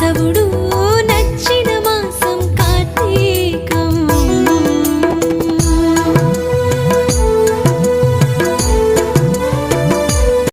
కేశవుడు